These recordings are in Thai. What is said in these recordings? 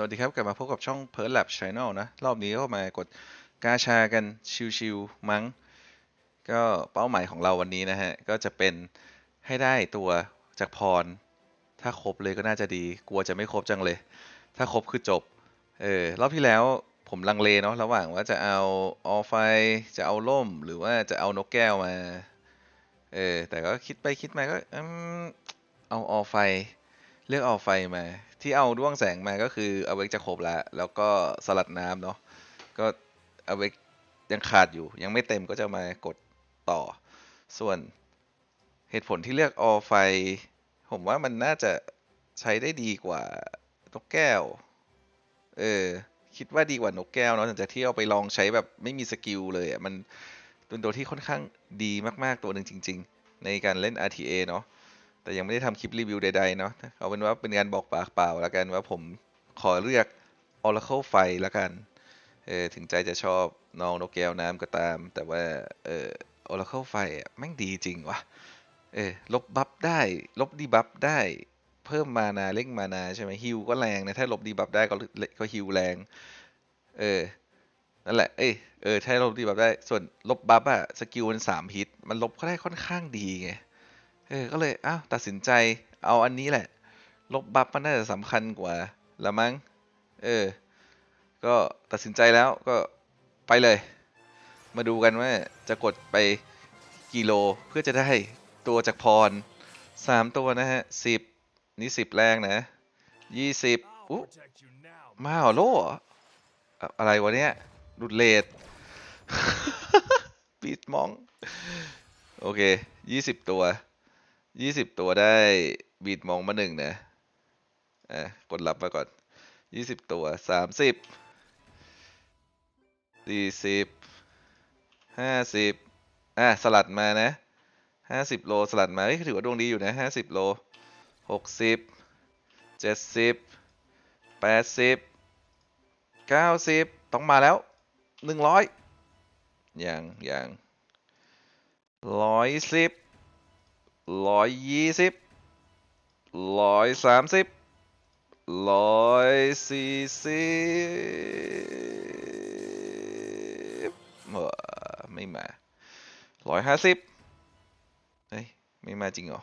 สวัสดีครับ กลับมาพบกับช่อง p e r l Lab Channel นะ รอบนี้ก็มากดกาชากันชิวๆมั้ง ก็เป้าหมายของเราวันนี้นะฮะ ก็จะเป็นให้ได้ตัวจากพร ถ้าครบเลยก็น่าจะดี กลัวจะไม่ครบจังเลย ถ้าครบคือจบ เออ รอบที่แล้วผมลังเลเนาะ ระหว่างว่าจะเอาออไฟ จะเอาล่ม หรือว่าจะเอานกแก้วมา เออ แต่ก็คิดไปคิดมาก็อืมเอาออไฟ เลือกเอาไฟมา ที่เอาด้วงแสงมาก็คืออเวกจะครบแล้วแล้วก็สลัดน้ำเนาะก็อเวกยังขาดอยู่ ยังไม่เต็มก็จะมากดต่อ ส่วนเหตุผลที่เลือกออไฟ ผมว่ามันน่าจะใช้ได้ดีกว่านกแก้ว เออ คิดว่าดีกว่านกแก้วเนาะหลังจากที่เอาไปลองใช้แบบไม่มีสกิลเลยอะมันเป็นตัวที่ค่อนข้างดีมาก ๆ ตัวหนึ่งจริง ๆ ในการเล่น RTA เนาะ แต่ยังไม่ได้ทำคลิปรีวิวใดๆเนาะเอาเป็นว่าเป็นการบอกปากเปล่าแล้วกันว่าผมขอเลือก Oracle ไฟแล้วกันเออถึงใจจะชอบน้องนกแก้วน้ำก็ตาม แต่ว่าเออ Oracle ไฟอะแม่งดีจริงวะเออลบบัฟได้ ลบดีบัฟได้เพิ่มมานาเร่งมานาใช่ไหมฮิวก็แรงนะถ้าลบดีบัฟได้ก็ก็ฮิวแรง เออนั่นแหละเอ้ยเออถ้าลบดีบัฟได้ส่วนลบบัฟอะสกิลมันสามฮิต มันลบก็ได้ค่อนข้างดีไง เออ ก็เลยอ้าวตัดสินใจเอาอันนี้แหละ ลบบัฟมันน่าจะสำคัญกว่าละมั้ง เออ ก็ตัดสินใจแล้วก็ไปเลย มาดูกันว่าจะกดไปกี่โลเพื่อจะได้ตัวจากพรสามตัวนะฮะสิบนี่สิบแรกนะยี่สิบอุ๊มาหรอโลอะอะไรวะเนี่ยหลุดเลดปิดมอง โอเคยี่สิบตัว ยี่สิบตัวได้บีดมองมาหนึ่งนะอะกดรับมาก่อนยี่สิบตัวสามสิบสี่สิบห้าสิบอะสลัดมานะห้าสิบโลสลัดมาเฮ้ยถือว่าดวงดีอยู่นะห้าสิบโลหกสิบเจ็ดสิบแปดสิบเก้าสิบต้องมาแล้วหนึ่งร้อยอย่างอย่างร้อยสิบ ร้อยยี่สิบร้อยสามสิบร้อยสี่สิบเอ่อไม่มาร้อยห้าสิบเฮ้ย ไม่มาจริงเหรอ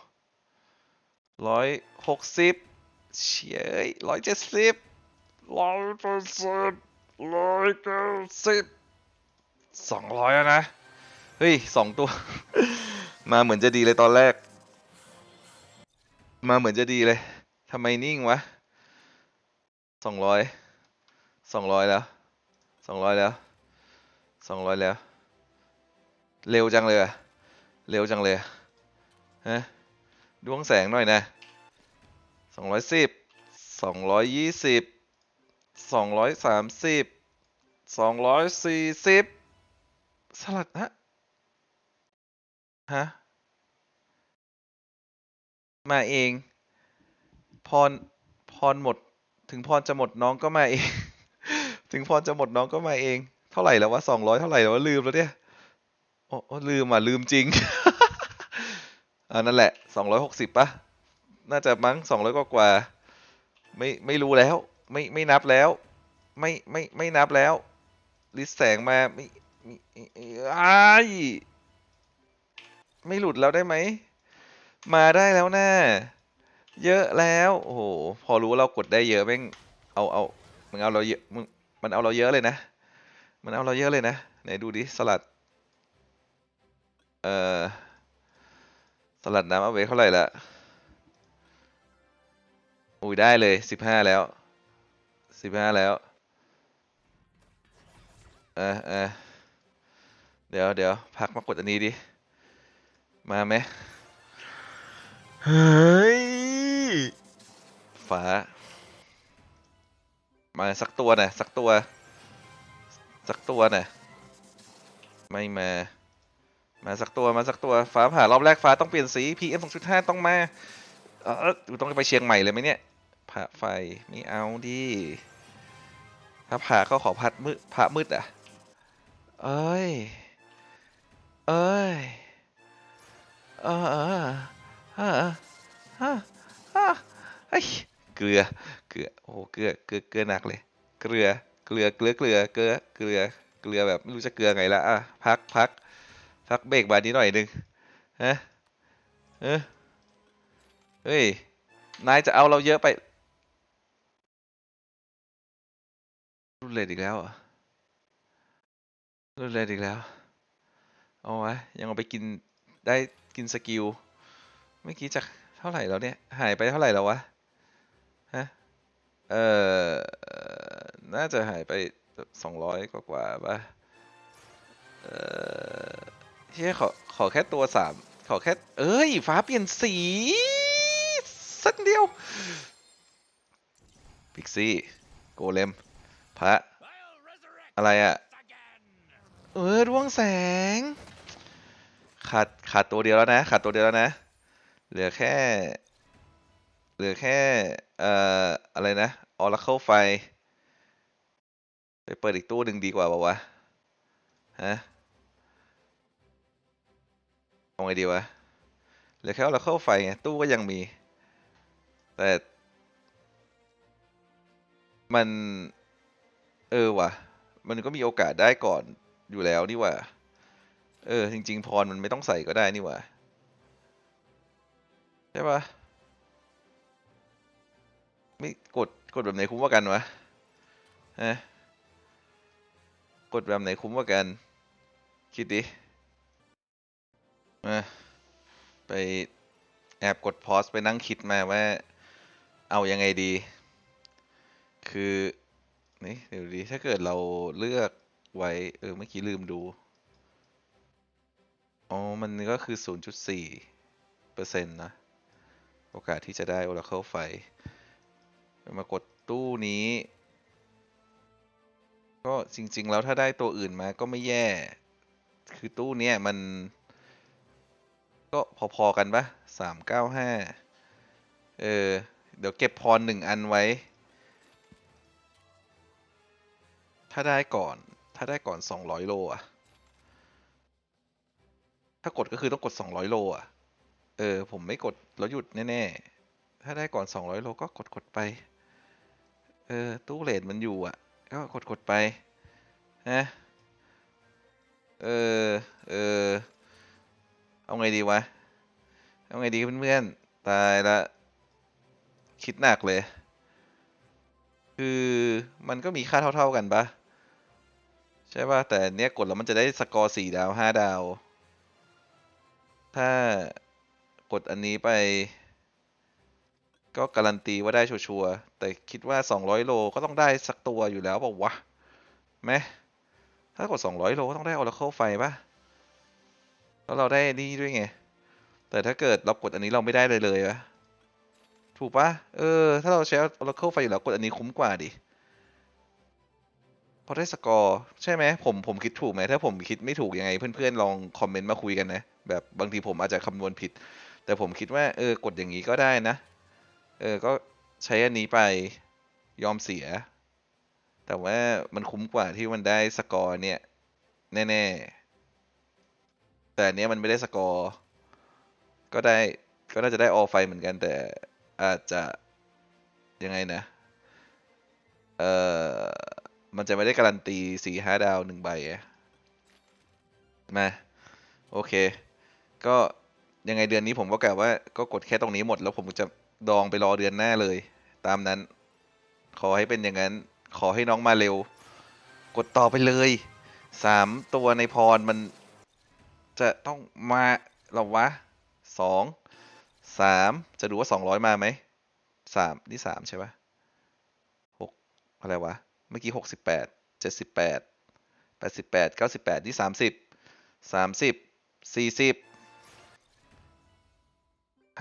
ร้อยหกสิบเฉยร้อยเจ็ดสิบร้อยแปดสิบร้อยเก้าสิบสองร้อยนะ เฮ้ยสองตัว มาเหมือนจะดีเลยตอนแรก มาเหมือนจะดีเลยทำไมนิ่งวะสองร้อยสองร้อยแล้วสองร้อยแล้วสองร้อยแล้ว เร็วจังเลยอะเร็วจังเลยฮะดวงแสงหน่อยนะสองร้อยสิบสองร้อยยี่สิบสองร้อยสามสิบสองร้อยสี่สิบสลัดฮะฮะ มาเอง พรพรหมด ถึงพรจะหมดน้องก็มาเอง ถึงพรจะหมดน้องก็มาเอง เท่าไหร่แล้ววะสองร้อยเท่าไหร่แล้ววะลืมแล้วเนี่ยโอ้โอ้ลืมอะลืมจริงอ่านั่นแหละสองร้อยหกสิบปะน่าจะมั้งสองร้อยกว่ากว่าไม่ไม่รู้แล้ว ไม่ไม่นับแล้ว ไม่ไม่ไม่นับแล้ว ลิสแสงมาไม่ไม่อ้ไม่หลุดแล้วได้ไหม มาได้แล้วนะเยอะแล้วโอ้โหพอรู้ว่าเรากดได้เยอะแม่งเอาเอามันเอาเราเยอะมึงมันเอาเราเยอะเลยนะ มันเอาเราเยอะเลยนะไหนดูดิสลัดเอ่อสลัดน้ำเอาไว้เท่าไหร่ละอุ้ยได้เลยสิบห้าแล้วสิบห้าแล้วเออเออเดี๋ยวเดี๋ยวพักมากดอันนี้ดิมาไหม เฮ้ยฟ้า มาสักตัวน่ะสักตัว สักตัวน่ะไม่มา มาสักตัวมาสักตัว ฟ้าผ่ารอบแรกฟ้าต้องเปลี่ยนสี PM 2.5 ต้องมาเออต้องไปเชียงใหม่เลยไหมเนี่ยผ่าไฟไม่เอาดิถ้าผ่าก็ขอพัดมืดผ่ามืดอะ เอ้ย เอ้ย เออ เออเออเออเอ้ยเกลือ เกลือ โอ้เกลือ เกลือ เกลือหนักเลย เกลือ เกลือ เกลือ เกลือ เกลือ เกลือ เกลือแบบไม่รู้จะเกลือไงละ อะ พัก พัก พักเบรกบาร์นี้หน่อยหนึงฮะเออเฮ้ย นายจะเอาเราเยอะไป รุนแรงอีกแล้วรอะรุนแรงอีกแล้ว เอาไวะยังเอาไปกินได้กินสกิล เมื่อกี้จากเท่าไหร่แล้วเนี่ย หายไปเท่าไหร่แล้ววะ ฮะ เอ่อ น่าจะหายไปสองร้อยกว่ากว่าปะเอ่อเฮ้ยขอ ขอแค่ตัวสาม ขอแค่ เอ้ย ฟ้าเปลี่ยนสี สักเดียว พิกซี่ โกเลม พระ อะไรอะเออดวงแสง ขาด ขาดตัวเดียวแล้วนะ ขาดตัวเดียวแล้วนะ เหลือแค่ เหลือแค่ เอ่อ อะไรนะ Oracle ไฟ ไปเปิดอีกตู้หนึ่งดีกว่าป่าวะ ฮะเอาไงดีวะ เหลือแค่ Oracle ไฟไง ตู้ก็ยังมี แต่ มัน เออว่ะ มันก็มีโอกาสได้ก่อนอยู่แล้วนี่ว่า เออ จริง ๆ พรมันไม่ต้องใส่ก็ได้นี่ว่า ใช่ปะไม่กดกดแบบไหนคุ้มกว่ากันวะฮะกดแบบไหนคุ้มกว่ากัน คิดดิมาไปแอบกดพอสไปนั่งคิดมาว่า เอายังไงดี คือนี่เดี๋ยวดีถ้าเกิดเราเลือกไว้ เออเมื่อกี้ลืมดู อ๋อ มันก็คือ 0.4เปอร์เซ็นต์นะ โอกาสที่จะได้ Oracle ไฟมากดตู้นี้ ก็จริง ๆ แล้วถ้าได้ตัวอื่นมาก็ไม่แย่ คือตู้เนี้ยมัน ก็พอ ๆ กันปะสามเก้าห้าเออ เดี๋ยวเก็บพรหนึ่งอันไว้ ถ้าได้ก่อน ถ้าได้ก่อนสองร้อยโลอะถ้ากดก็คือต้องกดสองร้อยโลอะ เออ ผมไม่กดแล้วหยุดแน่ๆ ถ้าได้ก่อนสองร้อยโลก็กดกดไป เออ ตู้เลทมันอยู่อะ ก็กดกดไปนะเออ เออ เอาไงดีวะ เอาไงดีเพื่อนๆ ตายละ คิดหนักเลย คือมันก็มีค่าเท่าๆกันปะใช่ป่ะ แต่เนี้ยกดแล้วมันจะได้สกอร์สี่ดาวห้าดาว ถ้า กดอันนี้ไป ก็การันตีว่าได้ชัวร์แต่คิดว่า 200 โลก็ต้องได้สักตัวอยู่แล้วป่าวะไหมถ้ากด 200 โลก็ต้องได้ Oracle ไฟปะแล้วเราได้นี่ด้วยไง แต่ถ้าเกิดเรากดอันนี้เราไม่ได้เลยเลยวะถูกปะเออ ถ้าเราใช้ Oracle ไฟอยู่แล้วกดอันนี้คุ้มกว่าดิพราะได้สกอร์ใช่ไหมผมผมคิดถูกไหมถ้าผมคิดไม่ถูกยังไง เพื่อนๆลองคอมเมนต์มาคุยกันนะ แบบบางทีผมอาจจะคำนวณผิด แต่ผมคิดว่าเออกดอย่างนี้ก็ได้นะ เออก็ใช้อันนี้ไปยอมเสีย แต่ว่ามันคุ้มกว่าที่มันได้สกอร์เนี่ย แน่ ๆ แต่อันเนี้ยมันไม่ได้สกอร์ ก็ได้ก็น่าจะได้ออไฟเหมือนกันแต่อาจจะยังไงนะ เออมันจะไม่ได้การันตีสี่ห้าดาวหนึ่งใบมา โอเค ก็ ยังไงเดือนนี้ผมก็กะว่าก็กดแค่ตรงนี้หมด แล้วผมจะดองไปรอเดือนหน้าเลย ตามนั้น ขอให้เป็นอย่างนั้น ขอให้น้องมาเร็ว กดต่อไปเลยสามตัวในพรมันจะต้องมาเราวะสองสามจะดูว่าสองร้อยมาไหมสามนี่สามใช่ปะหกอะไรวะ เมื่อกี้หกสิบแปดเจ็ดสิบแปดแปดสิบแปดเก้าสิบแปดนี่สามสิบสามสิบสี่สิบ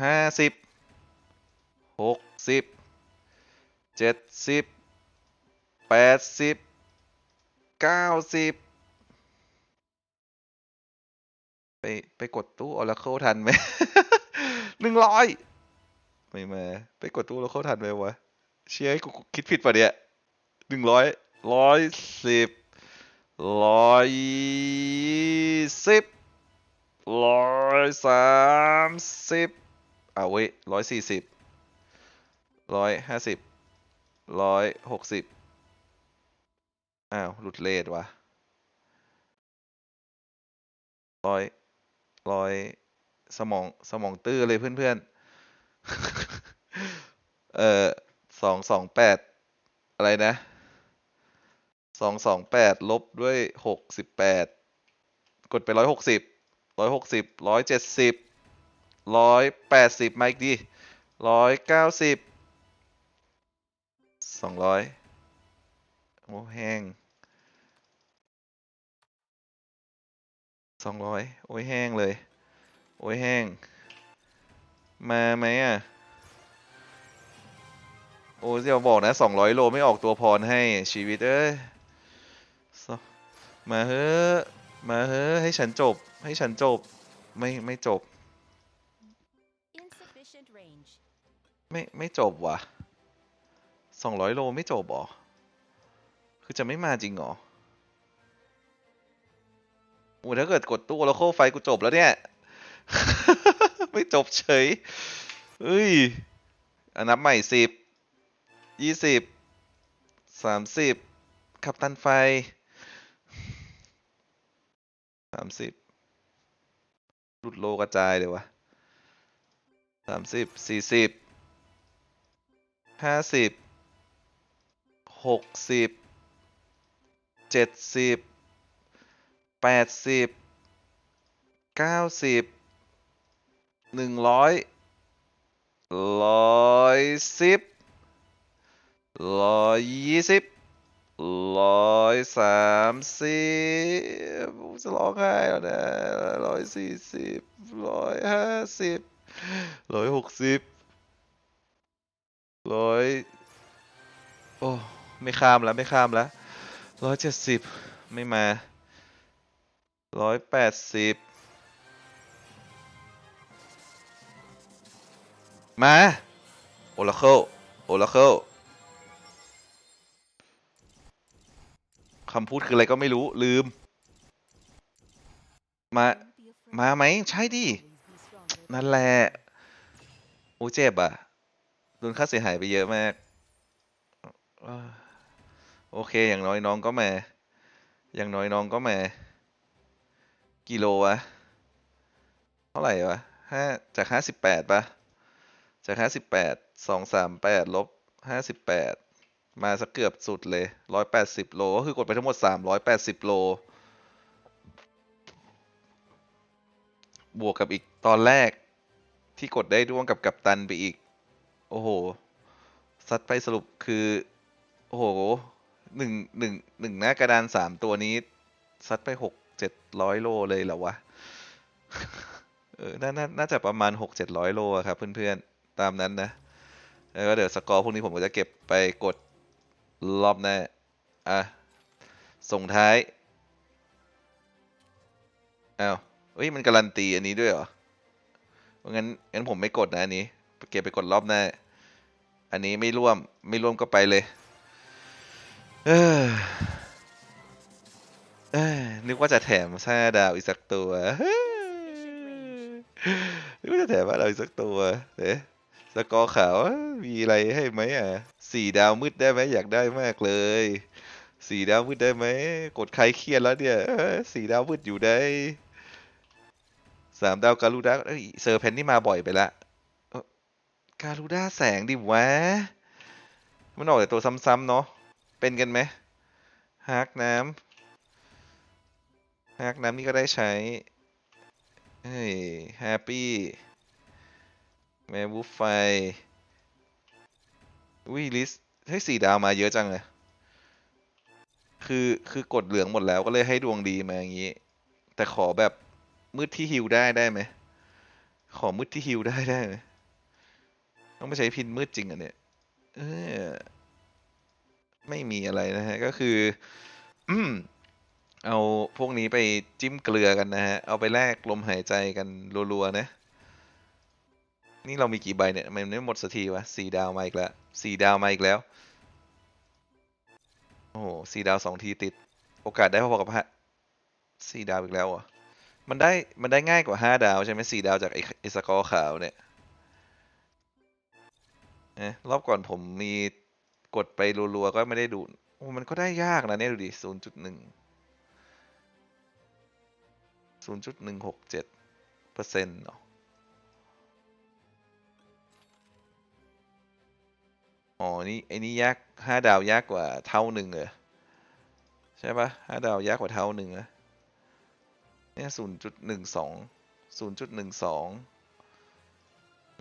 ห้าสิบหกสิบเจ็ดสิบแปดสิบเก้าสิบไปไปกดตู้ Oracle ทันไหมหนึ่งร้อยไม่มาไปกดตู้ Oracle ทันไหมวะ เชื่อให้กูคิดผิดป่ะเนี่ยหนึ่งร้อยร้อยสิบร้อยสิบร้อยสามสิบ เอาเว้ยร้อยสี่สิบร้อยห้าสิบร้อยหกสิบอ้าว หลุดเลทวะร้อยร้อยสมองสมองตื้อเลยเพื่อนๆ เอ่อสองสองแปดอะไรนะสองสองแปดลบด้วยหกสิบแปดกดไปร้อยหกสิบร้อยหกสิบร้อยเจ็ดสิบ ร้อยแปดสิบมาอีกดีร้อยเก้าสิบสองร้อยโอ้แห้งสองร้อยโอ้ยแห้งเลย โอ้ยแห้ง มาไหมอะ โอ้ยเดี๋ยวบอกนะสองร้อยโลไม่ออกตัวพรให้ชีวิตเอ้ยมาเฮ้อมาเฮ้อให้ฉันจบ ให้ฉันจบ ไม่ ไม่จบ ไม่ไม่จบว่ะสองร้อยโลไม่จบหรอ คือจะไม่มาจริงหรอโอ้ถ้าเกิดกดตู้แล้วโคไฟกูจบแล้วเนี่ย ไม่จบเฉยเอ้ยอันนับใหม่สิบยี่สิบสามสิบขับตันไฟสามสิบหลุดโลกระจายเลยวะสามสิบสี่สิบ ห้าสิบหกสิบเจ็ดสิบแปดสิบเก้าสิบหนึ่งร้อยร้อยสิบร้อยยี่สิบร้อยสามสิบจะร้องไห้แล้วนะร้อยสี่สิบร้อยห้าสิบร้อยหกสิบ ร้อยโอ้ ไม่ข้ามแล้วไม่ข้ามแล้วร้อยเจ็ดสิบไม่มาร้อยแปดสิบมาโอลาเคิลโอลาเคิลคำพูดคืออะไรก็ไม่รู้ลืม มา มาไหมใช่ดิ นั่นแหละ โอ้เจ็บอะ ดนค่าเสียหายไปเยอะมาก โอเค อย่างน้อยน้องก็มา อย่างน้อยน้องก็มา กิโลวะ เท่าไหร่วะห้าจากห้าสิบแปดปะจากห้าสิบแปดสองสามแปดลบห้าสิบแปดมาสักเกือบสุดเลยร้อยแปดสิบโล ก็คือกดไปทั้งหมดสามร้อยแปดสิบโล บวกกับอีกตอนแรกที่กดได้ร่วมกับกัปตันไปอีก อ้โหซัดไปสรุปคือ โอ้โหหนึ่งหนึ่งหนึ่งหน้ากระดานสามตัวนี้ซัดไปหกเจ็ดร้อยโลเลยเหรอวะเออนาน่าน่าจะประมาณหกเจ็ดร้อยโลครับเพื่อนๆ ตามนั้นนะ แล้วก็เดี๋ยวสกอร์พวกนี้ผมก็จะเก็บไปกดรอบหน้าอะ ส่งท้ายอ้าวเอ้ย มันการันตีอันนี้ด้วยเหรอ งั้นงั้นผมไม่กดนะอันนี้ เก็บไปกดรอบหน้า อันนี้ไม่ร่วมไม่ร่วมก็ไปเลย เออเอ้ยนึกว่าจะแถมซ่าดาวอีกสักตัวเฮ้ยนึกว่าจะแถมว่าดาวอีกสักตัวเอ๊ะสกอร์ขาวมีอะไรให้ไหมอะสี่ดาวมืดได้ไหมอยากได้มากเลยสี่ดาวมืดได้ไหมกดใครเครียดแล้วเนี่ยสี่ดาวมืดอยู่ได้สามดาวการูด้าเอ้ยเซอร์เพนนี่มาบ่อยไปละเอ้อ การูด้าแสงดิวะ มันออกแต่ตัวซ้ำๆเนาะ เป็นกันไหมฮากน้ำฮากน้ำนี่ก็ได้ใช้ เฮ้ยแฮปปี้แมวูฟไฟวิลิสเฮ้ยสี่ดาวมาเยอะจังเลย คือ คือกดเหลืองหมดแล้วก็เลยให้ดวงดีมาอย่างนี้ แต่ขอแบบมืดที่ฮิวได้ได้ไหม ขอมืดที่ฮิวได้ได้ไหม ต้องไปใช้พินมืดจริงอะเนี่ยเออไม่มีอะไรนะฮะ ก็คือเอาพวกนี้ไปจิ้มเกลือกันนะฮะ เอาไปแลกลมหายใจกันรัวๆนะ นี่เรามีกี่ใบเนี่ยมันไม่หมดสักทีวะสี่ดาวมาอีกแล้วสี่ดาวมาอีกแล้ว โอ้โหสี่ดาวสองทีติด โอกาสได้พอๆกับห้าสี่ดาวอีกแล้วอะมันได้มันได้ง่ายกว่าห้าดาวใช่ไหมสี่ดาวจากไอ้ไอ้สกอร์ขาวเนี่ย เอะรอบก่อนผมมีกดไปรัวๆ ก็ไม่ได้ดู มันก็ได้ยากนะเนี่ยดูดิศูนย์จุดหนึ่งศูนย์จุดหนึ่งหกเจ็ดเปอร์เซ็นต์เนาะอ๋อ นี่ไอ้นี่ยากห้าดาวยากกว่าเท่าหนึ่งเลยใช่ปะห้าดาวยากกว่าเท่าหนึ่งนะเนี่ยศูนย์จุดหนึ่งสองศูนย์จุดหนึ่งสอง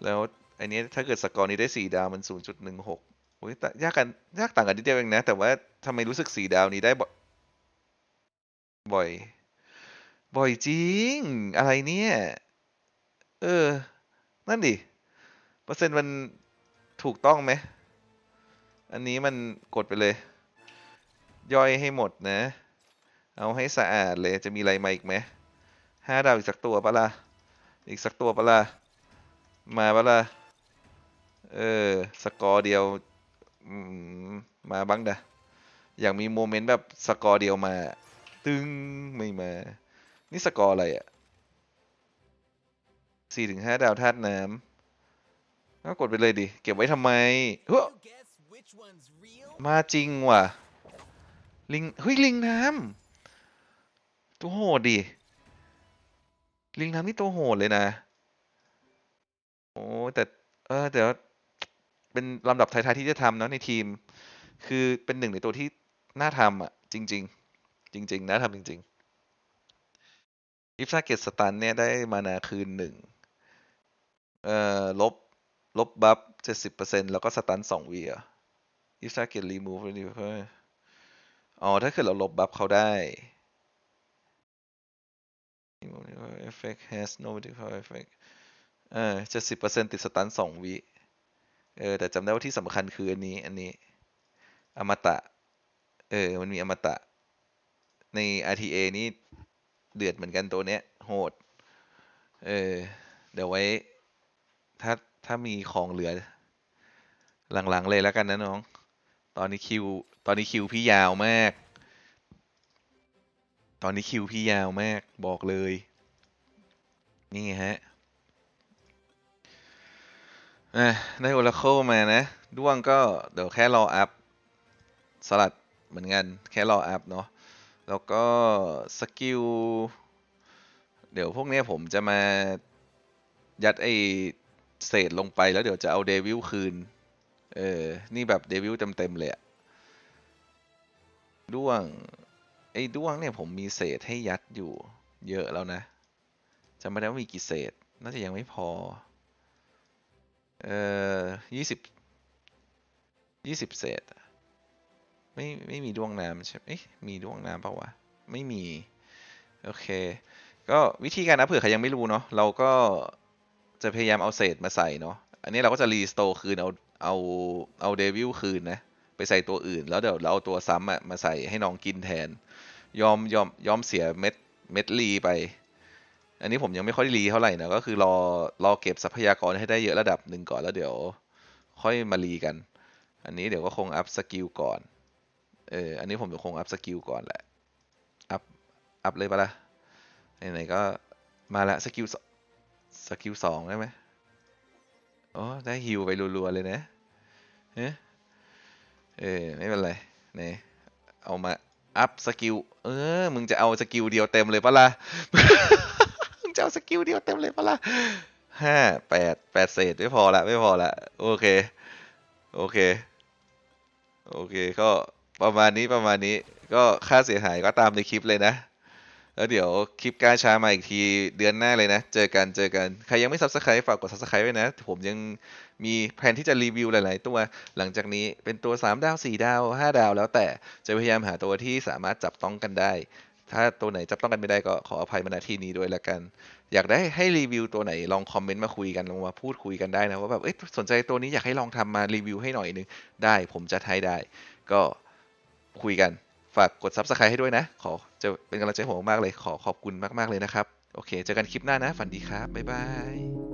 แล้ว อันนี้ถ้าเกิดสกอร์นี้ได้สี่ดาวมันศูนย์จุดหนึ่งหกโอ้ยแต่ยากกันยากต่างกันนิดเดียวเองนะ แต่ว่าทำไมรู้สึกสี่ดาวนี้ได้บ่อย บ่อยจริง อะไรเนี่ย เออ นั่นดิ เปอร์เซ็นต์มันถูกต้องไหม อันนี้มันกดไปเลย ย่อยให้หมดนะ เอาให้สะอาดเลย จะมีอะไรมาอีกไหมห้าดาวอีกสักตัวปะล่ะ อีกสักตัวปะล่ะ มาปะล่ะ เออ สกอร์เดียวมาบ้างดะอยากมีโมเมนต์แบบสกอร์เดียวมา ตึงไม่มา นี่สกอร์อะไรอะ่ะสี่ถึงห้าดาวธาตุน้ำก็กดไปเลยดิ เก็บไว้ทำไมเฮ้มาจริงว่ะ ลิง เฮ้ย ลิงน้ำตัวโหดดิ ลิงน้ำนี่ตัวโหดเลยนะ โอ้แต่ เออเดี๋ยว เป็นลำดับท้ายๆที่จะทำเนอะในทีม คือเป็นหนึ่งในตัวที่น่าทำอะ จริง ๆ จริง ๆน่าทำจริงๆอิฟซาเกตสตันเนี่ยได้มานาคืนหนึ่งเอ่อลบลบบัฟเจ็ดสิบเปอร์เซ็นแล้วก็สตันสองวีอะ if target remove remove อ๋อ ถ้าเกิดเราลบบัฟเขาได้ effect has no modifier effect เออจะสิบเปอร์เซ็นติดสตันสองวิ เออแต่จำได้ว่าที่สำคัญคืออันนี้อันนี้ อมตะ เออ มันมีอมตะ ใน RTA นี่เดือดเหมือนกันตัวเนี้ย โหด เออ เดี๋ยวไว้ ถ้าถ้ามีของเหลือ หลัง ๆ เลยแล้วกันนะน้อง ตอนนี้คิว ตอนนี้คิวพี่ยาวมาก ตอนนี้คิวพี่ยาวมาก บอกเลย นี่ฮะ อะได้ Oracle มานะ ด้วงก็เดี๋ยวแค่รออัพ สลัดเหมือนกันแค่รออัพเนาะ แล้วก็สกิล เดี๋ยวพวกนี้ผมจะมายัดไอเศษลงไปแล้วเดี๋ยวจะเอาเดวิลคืน เออ นี่แบบเดวิลเต็มๆเลยอะด้วง ไอ้ด้วงเนี่ยผมมีเศษให้ยัดอยู่เยอะแล้วนะจำไม่ได้ว่ามีกี่เศษ น่าจะยังไม่พอ เอ่อยี่สิบยี่สิบเศษไม่ไม่มีดวงน้ำใช่ไหมเอ๊ะมีดวงน้ำเปล่าวะ ไม่มี โอเค ก็วิธีการนะเผื่อใครยังไม่รู้เนาะเราก็จะพยายามเอาเศษมาใส่เนาะอันนี้เราก็จะรีสโตรคืนเอาเอาเอาเดวิลคืนนะ ไปใส่ตัวอื่น แล้วเดี๋ยวเราเอาตัวซ้ำอะมาใส่ให้น้องกินแทน ยอมยอมยอมเสียเม็ดเม็ดรีไป อันนี้ผมยังไม่ค่อยรีเท่าไหร่นะก็คือรอรอเก็บทรัพยากรให้ได้เยอะระดับหนึ่งก่อนแล้วเดี๋ยวค่อยมารีกัน อันนี้เดี๋ยวก็คงอัพสกิลก่อน เออ อันนี้ผมจะคงอัพสกิลก่อนแหละ อัพ อัพเลยปะล่ะ ไหนๆก็มาละสกิลสกิลสองได้ไหมอ๋อ ได้ฮิวไปรัวๆเลยนะเอเอไม่เป็นไรเนี่ยเอามาอัพสกิล เออ มึงจะเอาสกิลเดียวเต็มเลยปะล่ะ จะเอาสกิลเดียวเต็มเลยปะล่ะห้าแปดแปดเศษไม่พอละไม่พอละโอเค โอเค โอเค ก็ประมาณนี้ประมาณนี้ ก็ค่าเสียหายก็ตามในคลิปเลยนะ แล้วเดี๋ยวคลิปกาชามาอีกทีเดือนหน้าเลยนะ เจอกันเจอกันใครยังไม่ subscribe ฝากกด subscribe ไว้นะ ผมยังมีแผนที่จะรีวิวหลาย ๆ ตัว หลังจากนี้เป็นตัว 3 ดาว 4 ดาว 5 ดาว แล้วแต่จะพยายามหาตัวที่สามารถจับต้องกันได้ ถ้าตัวไหนจับต้องกันไม่ได้ก็ขออภัยมาณที่นี้ด้วยละกัน อยากได้ให้รีวิวตัวไหนลองคอมเมนต์มาคุยกันลองมาพูดคุยกันได้นะว่าแบบเอ้ยสนใจตัวนี้อยากให้ลองทำมารีวิวให้หน่อยนึงได้ผมจะให้ได้ ก็คุยกันฝากกด subscribe ให้ด้วยนะ ขอจะเป็นกำลังใจผมมากเลย ขอขอบคุณมาก ๆ เลยนะครับ โอเค เจอกันคลิปหน้านะ ฝันดีครับ บ๊ายบาย